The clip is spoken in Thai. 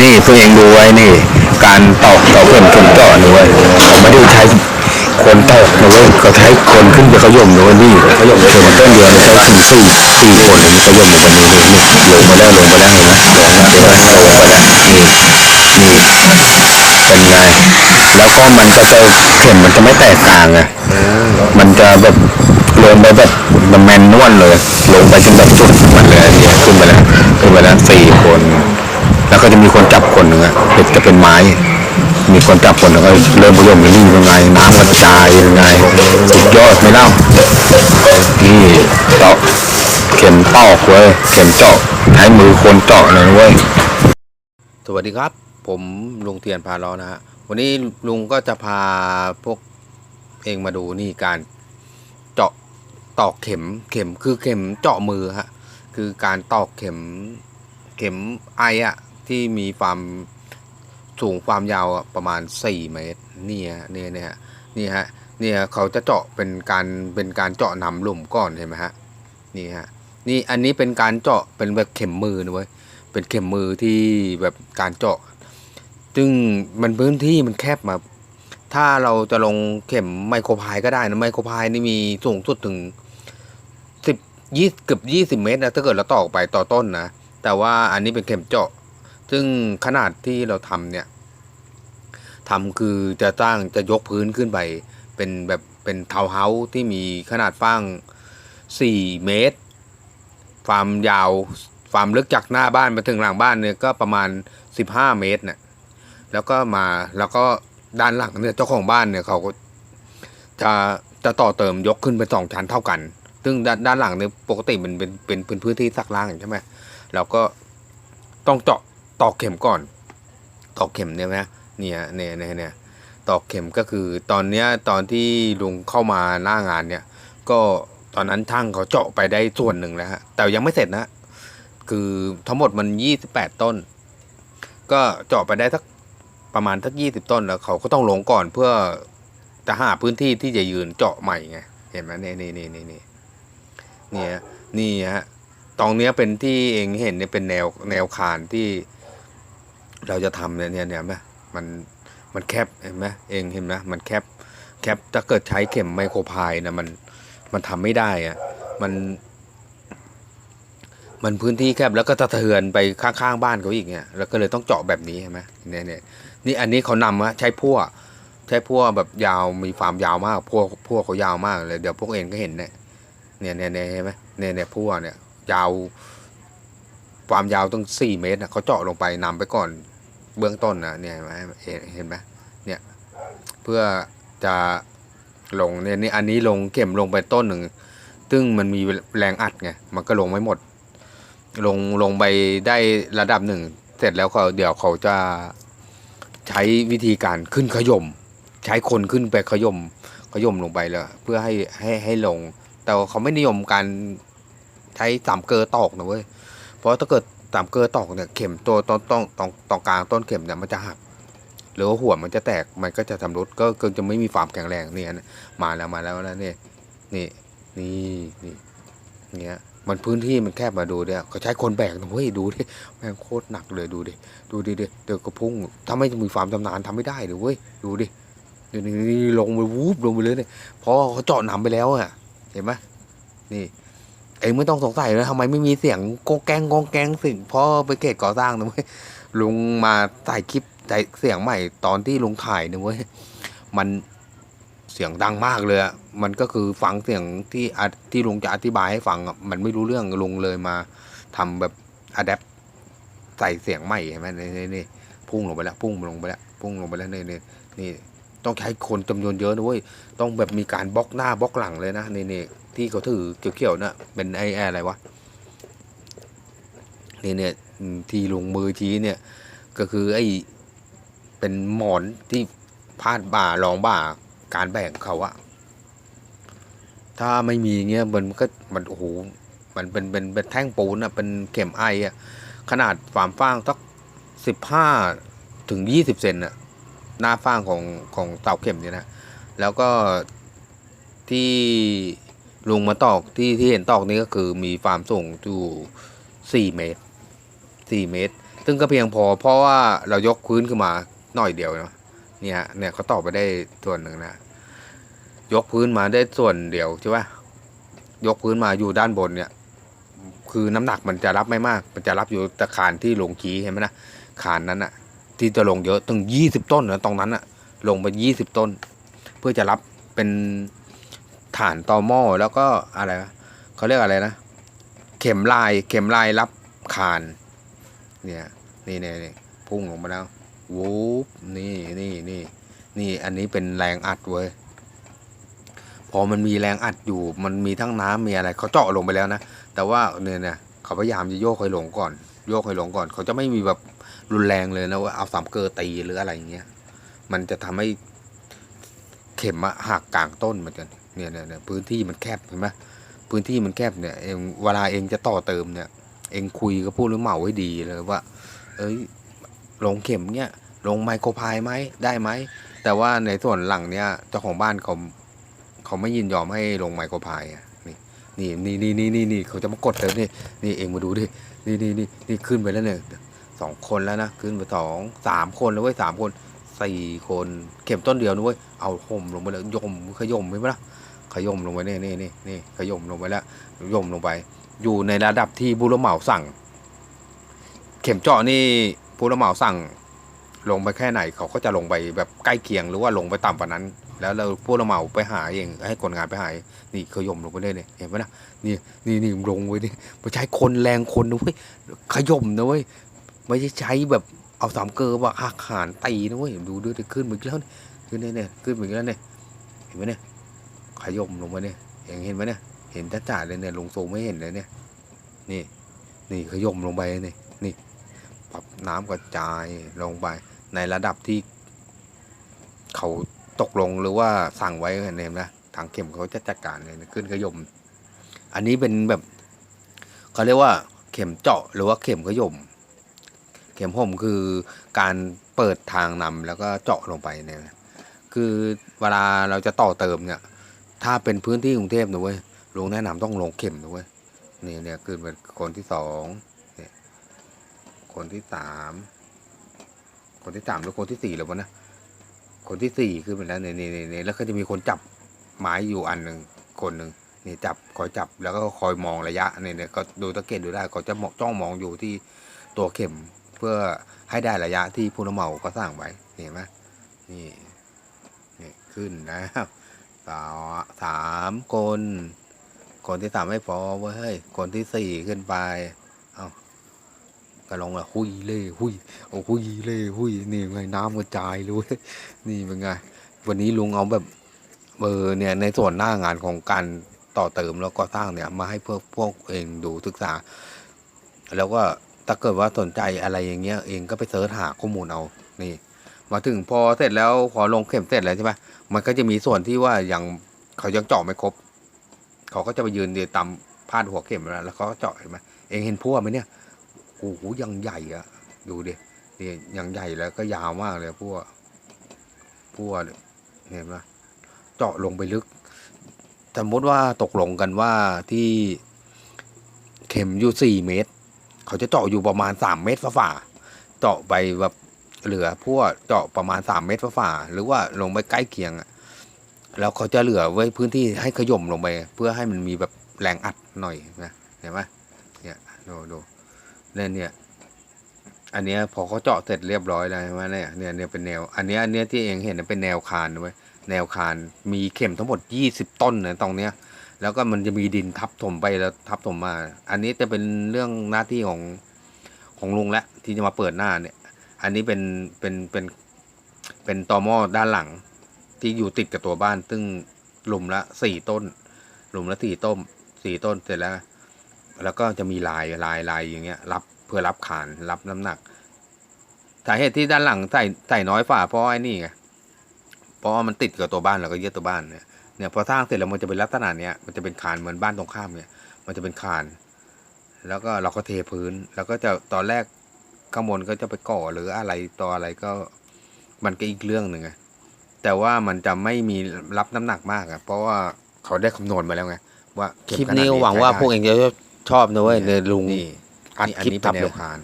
นี่เพื่อนเองดูไว้นี่ การตอกเสาเข็มเข็มเจาะนี่เว้ยเขาไม่ได้ใช้คนตอกนะเว้ยเขาใช้คนขึ้นไปขย่มนะเว้นี่ขย่มเข็มต้นเดียวเนี่ยใช้ถึงสี่สี่คนเลยมันขย่มลงไปนี่นี่นี่ลงมาแล้วลงมาแล้วเห็นไหมลงมาเดี๋ยวลงมาแล้วนี่นี่เป็นไงแล้วก็มันก็จะเข็มมันจะไม่แตกต่างไงมันจะแบบลงไปแบบมันแมนนวลเลย ลงไปจนแบบจุดมันเลยเนี่ยขึ้นไปแล้วขึ้นไปแล้วสี่คน แล้วก็จะมีคนจับคนหนึ่งอะเป็นจะเป็นไม้ มีคนจับคนหนึ่งก็เริ่มพยมนี่ยังไงน้ำกระจายยังไงสุดยอดไม่เล่านี่ตอกเข็มตอกเว้ยเข็มเจาะใช้มือคนเจาะเลยเว้ยสวัสดีครับ ผมลุงเทียนพาล้อนะฮะวันนี้ลุงก็จะพาพวกเองมาดูนี่การเจาะตอกเข็มเข็มคือเข็มเจาะมือฮะคือการตอกเข็มเข็มไออะ ที่มีความสูงความยาวประมาณ 4 เมตรนี่ฮะนี่เนี่ยนี่ฮะนี่ฮะเขาจะเจาะเป็นการเป็นการเจาะนำหลุมก่อนเห็นไหมฮะนี่ฮะนี่อันนี้เป็นการเจาะเป็นแบบเข็มมือนะเว้ยเป็นเข็มมือที่แบบการเจาะ ซึ่งมันพื้นที่มันแคบมา ถ้าเราจะลงเข็มไมโครพายก็ได้นะไมโครพายนี่มีสูงสุดถึงสิบยี่เกือบยี่สิบเมตรนะถ้าเกิดเราตอกไปต่อต้นนะแต่ว่าอันนี้เป็นเข็มเจาะ ซึ่งขนาดที่เราทำเนี่ยทำคือจะตั้งจะยกพื้นขึ้นไป เป็นแบบเป็นทาวเฮาส์ที่มีขนาดฟ้างสี่เมตร ความยาวความลึกจากหน้าบ้านมาถึงหลังบ้านเนี่ยก็ประมาณสิบห้าเมตรเนี่ยแล้วก็มาแล้วก็ด้านหลังเนี่ยเจ้าของบ้านเนี่ยเขาก็จะจะต่อเติมยกขึ้นเป็นสองชั้นเท่ากัน ซึ่งด้านด้านหลังเนี่ยปกติมันเป็นเป็นเป็นพื้นที่สักล่างใช่ไหมเราก็ต้องเจาะ ตอกเข็มก่อน ตอกเข็มเนี่ยนะเนี่ยเนี่ยเนี่ยเนี่ยตอกเข็มก็คือตอนเนี้ยตอนที่ลุงเข้ามาหน้างานเนี่ย ก็ตอนนั้นช่างเขาเจาะไปได้ส่วนหนึ่งแล้วฮะแต่ยังไม่เสร็จนะ คือทั้งหมดมันยี่สิบแปดต้น ก็เจาะไปได้สักประมาณสักยี่สิบต้นแล้วเขาก็ต้องลงก่อนเพื่อจะหาพื้นที่ที่จะยืนเจาะใหม่ไงเห็นไหมนี่นี่นี่นี่นี่เนี่ยนี่ฮะตรงเนี้ยเป็นที่เองเห็นเนี่ยเป็นแนวแนวคานที่ เราจะทำเนี่ยเนี่ยเนี่ยไหมมันมันแคบเห็นไหมเองเห็นไหมมันแคบแคบถ้าเกิดใช้เข็มไมโครพายนะมันมันทำไม่ได้อะมัน มันพื้นที่แคบแล้วก็สะเทือนไปข้างๆบ้านเขาอีกเนี่ยแล้วก็เลยต้องเจาะแบบนี้ใช่ไหมเนี่ยเนี่ยนี่อันนี้เขานำอะใช้พั่วใช้พั่วแบบยาวมีความยาวมากพั่วพั่วเขายาวมากเลยเดี๋ยวพวกเองก็เห็นเนี่ยเนี่ยเนี่ยเนี่ยเห็นไหมเนี่ยเนี่ยพั่วเนี่ยยาวความยาวต้องสี่เมตรนะเขาเจาะลงไปนำไปก่อน เบื้องต้นนะเนี่ยเห็นไหมเห็นไหมเนี่ยเพื่อจะลงเนี่ยนี่อันนี้ลงเข็มลงไปต้นหนึ่งซึ่งมันมีแรงอัดไงมันก็ลงไม่หมด ลงลงไปได้ระดับหนึ่ง เสร็จแล้วเขาเดี๋ยวเขาจะใช้วิธีการขึ้นขยม ใช้คนขึ้นไปขยมขยมลงไปแล้ว เพื่อให้ให้ให้ลง แต่เขาไม่นิยมการใช้สามเกลอตอกนะเว้ยเพราะถ้าเกิด สามเกลอตอกเนี่ยเข็มตัวต้นต้องตรงตรงกลางต้นเข็มเนี่ยมันจะหักหรือว่าหัวมันจะแตกมันก็จะทำรุดก็เก็จะไม่มีความแข็งแรงเนี่ยนะมาแล้วมาแล้วแล้วเนี่ยนี่นี่นี่เนี่ยมันพื้นที่มันแคบมาดูเนี่ยเขาใช้คนแบกนะเว้ยดูดิแม่งโคตรหนักเลยดูดิดูดิเดี๋ยวกระพุ่งถ้าไม่มีความชำนาญทำไม่ได้เลยเว้ยดูดิเดี๋ยวนี้ลงไปวูบลงไปเลยเนี่ยเพราะเขาเจาะหนำไปแล้วอะเห็นไหมนี่ องไม่ต้องสงสัยเลยทำไมไม่มีเสียงกองแกงกองแกงสิ่งพราะไปเกตก่อสร้างนะเว้ยลุงมาถ่ายคลิปใส่เสียงใหม่ตอนที่ลุงถ่ายนะเว้ยมันเสียงดังมากเลยอะมันก็คือฟังเสียงที่อธิที่ลุงจะอธิบายให้ฟังอะมันไม่รู้เรื่องลุงเลยมาทำแบบอะแดปใส่เสียงใหม่เห็นไหมนี่นี่นี่พุ่งลงไปแล้วพุ่งลงไปแล้วพุ่งลงไปแล้วนี่นี่นี่ต้องใช้คนจำนวนเยอะนะเว้ยต้องแบบมีการบล็อกหน้าบล็อกหลังเลยนะนี่นี่ ที่เขาถือเขียวๆน่ะเป็นไอ้ไอ้อะไรวะนี่เนี่ยที่ลงมือชี้เนี่ย ก็คือไอ้เป็นหมอนที่พาดบ่ารองบ่าการแบ่งเขาอะถ้าไม่มีเงี้ยมันก็มันโอ้โหมันเป็นเป็นเป็นแท่งปูนอะเป็นเข็มไออะขนาดฝามฟางสักสิบห้าถึงยี่สิบเซนอะหน้าฟางของของเสาเข็มเนี่ยนะ แล้วก็ที่ ลงมาตอกที่ที่เห็นตอกนี้ก็คือมีความสูงอยู่สี่เมตรสี่เมตร ซึ่งก็เพียงพอเพราะว่าเรายกพื้นขึ้นมาหน่อยเดียวเนาะเนี่ยเนี่ยเขาต่อไปได้ส่วนหนึ่งนะยกพื้นมาได้ส่วนเดียวใช่ปะยกพื้นมาอยู่ด้านบนเนี่ย คือน้ำหนักมันจะรับไม่มาก มันจะรับอยู่ตะคานที่ลงขี้เห็นไหมนะคานนั้นอะที่จะลงเยอะถึงยี่สิบต้นนะตรงนั้นอะลงไปยี่สิบต้น เพื่อจะรับเป็น ฐานตอหม้อแล้วก็อะไรวะเขาเรียกอะไรนะ เข็มลายเข็มลายรับคานเนี่ยนี่เนี่ยพุ่งลงมาแล้ววูบนี่นี่นี่นี่อันนี้เป็นแรงอัดเว้ยพอมันมีแรงอัดอยู่ มันมีทั้งน้ำมีอะไรเขาเจาะลงไปแล้วนะแต่ว่าเนี่ยเนี่ยเขาพยายามจะโยกให้ลงก่อน โยกให้ลงก่อน เขาจะไม่มีแบบรุนแรงเลยนะว่าเอาสามเกลอตีหรืออะไรอย่างเงี้ยมันจะทำให้เข็มหักกลางต้นเหมือนกัน เนี่ยเนี่ยพื้นที่มันแคบเห็นไหมพื้นที่มันแคบเนี่ยเองเวลาเองจะต่อเติมเนี่ย เองคุยกับผู้รับเหมาให้ดีเลยว่า เอ้ยลงเข็มเนี่ยลงไมโครพายไหมได้ไหมแต่ว่าในส่วนหลังเนี่ยเจ้าของบ้านเขาเขาไม่ยินยอมให้ลงไมโครพายอะนี่นี่นี่นี่นี่นี่เขาจะมากดเลยนี่นี่เองมาดูดินี่นี่นี่นี่ขึ้นไปแล้วเนี่ยสองคนแล้วนะขึ้นไปสองสามคนแล้วเว้ยสามคนสี่คนเข็มต้นเดียวนะเว้ยเอาห่มลงไปเลยยมขยมใช่ไหมล่ะ ขย่มลงไปนี่นี่นี่นี่ขย่มลงไปแล้วย่มลงไป อยู่ในระดับที่ผู้รับเหมาสั่ง เข็มเจาะนี่ผู้รับเหมาสั่งลงไปแค่ไหนเขาก็จะลงไปแบบใกล้เคียงหรือว่าลงไปต่ำกว่านั้น แล้วเราผู้รับเหมาไปหาเองให้คนงานไปหาเองนี่ขย่มลงไปเลยเนี่ยเห็นไหมนะนี่นี่นี่ลงไว้นี่ไม่ใช้คนแรงคนนะเว้ยขย่มนะเว้ยไม่ใช่ใช้แบบเอาสามเกลอว่าหักหานตีนะเว้ยดูดูดิขึ้นไปอีกแล้วขึ้นเนี่ยเนี่ยขึ้นไปอีกแล้วเนี่ยเห็นไหมเนี่ย ขยมลงไปเนี่ยเองเห็นไหมเนี่ยเห็นจ่าเลยเนี่ยลงสูงไม่เห็นเลยเนี่ยนี่ นี่ขยมลงไปนี่นี่ปรับน้ำกระจายลงไปในระดับที่ เขาตกลงหรือว่าสั่งไว้เนี่ยนะทางเข็มเขาจะจัดการเลยนะขึ้นขยมอันนี้เป็นแบบเขาเรียกว่า เข็มเจาะหรือว่าเข็มขยมเข็มห่มคือการเปิดทางนำแล้วก็เจาะลงไปเนี่ยคือเวลาเราจะต่อเติมเนี่ย ถ้าเป็นพื้นที่กรุงเทพนะเว้ยลุงแนะนำต้องลงเข็มนะเว้ยนี่เนี่ยคือเป็นคนที่สองเนี่ยคนที่สามคนที่สามหรือคนที่สี่แล้ววะนะคนที่สี่ขึ้นไปแล้วเนี่ยเนี่นี่แล้วก็จะมีคนจับไม้อยู่อันหนึ่งคนหนึ่งนี่จับคอยจับแล้วก็คอยมองระยะเนี่ยเนี่ยก็ดูตะเกียบดูได้เขาจะมองจ้องมองอยู่ที่ตัวเข็มเพื่อให้ได้ระยะที่ผู้รับเหมาเขาสร้างไว้เห็นไหมนี่นี่ขึ้นนะ สามสามคน คนที่สามไม่พอเว้ยคนที่สี่ขึ้นไป เอาก็ลงละหุยเล่หุยโอ้โหยเลยหุยนี่ไงน้ำกระจายเลยเว้ยนี่เป็นไง วันนี้ลุงเอาแบบเออเนี่ยในส่วนหน้างานของการต่อเติมแล้วก็สร้างเนี่ยมาให้พวกพวกเองดูศึกษา แล้วก็ถ้าเกิดว่าสนใจอะไรอย่างเงี้ยเองก็ไปเสิร์ชหาข้อมูลเอานี่ มาถึงพอเสร็จแล้วพอลงเข็มเสร็จแล้วใช่ไหมมันก็จะมีส่วนที่ว่าอยังเขายังเจาะไม่ครบ เขาก็จะไปยืนเดตามพาดหัวเข็มแล้วแล้วเขาก็เจาะเห็นไหมเองเห็นพวกไหมเนี่ยโอ้โหยังใหญ่อะดูดินี่ยังใหญ่แล้วก็ยาวมากเลยพวกพวกเนี่ยเห็นไหมเจาะลงไปลึกสมมติว่าตกลงกันว่าที่เข็มอยู่สี่เมตร เขาจะเจาะอยู่ประมาณสามเมตรฝ่าเจาะไปแบบ เหลือพวกเจาะประมาณสามเมตรฝ่าหรือว่าลงไปใกล้เคียงอะแล้วเขาจะเหลือไว้พื้นที่ให้ขย่มลงไป เพื่อให้มันมีแบบแรงอัดหน่อยนะเห็นไหมเนี่ยดูดูเนี่ยเนี่ยอันเนี้ยพอเขาเจาะเสร็จเรียบร้อยแล้วใช่ไหมเนี่ยเนี่ยเนี่ยเป็นแนว อันเนี้ยอันเนี้ยที่เองเห็นเป็นแนวคานด้วยแนวคานมีเข็มทั้งหมดยี่สิบต้นนะตรงเนี้ย แล้วก็มันจะมีดินทับถมไปแล้วทับถมมา อันนี้จะเป็นเรื่องหน้าที่ของของลุงและที่จะมาเปิดหน้าเนี่ย อันนี้เป็นเป็นเป็นเป็นตอหม้อด้านหลังที่อยู่ติดกับตัวบ้าน ซึ่งหลุมละสี่ต้น หลุมละสี่ต้มสี่ต้นเสร็จแล้ว แล้วก็จะมีลายลายลายอย่างเงี้ย รับเพื่อรับขานรับน้ำหนักสาเหตุที่ด้านหลังใส่ใส่น้อยฝ่าเพราะไอ้นี่ไงเพราะมันติดกับตัวบ้านแล้วก็ยึดตัวบ้านเนี่ยเนี่ยพอสร้างเสร็จแล้วมันจะเป็นลักษณะเนี้ยมันจะเป็นคานเหมือนบ้านตรงข้ามเนี่ย มันจะเป็นคาน แล้วก็เราก็เทพื้น แล้วก็จะตอนแรก ข้างบนก็จะไปก่อหรืออะไรต่ออะไรก็มันก็อีกเรื่องหนึ่งไงแต่ว่ามันจะไม่มีรับน้ำหนักมากอะเพราะว่าเขาได้คำนวณมาแล้วไงว่าเข็มคลิปขนาดนี้ก็หวังว่าใช้ได้พวกเองจะชอบนะเว้ยนี่เนี่ยลุงนี่อัดนี่อันคลิปนี้เป็นทำแนเลวยคาน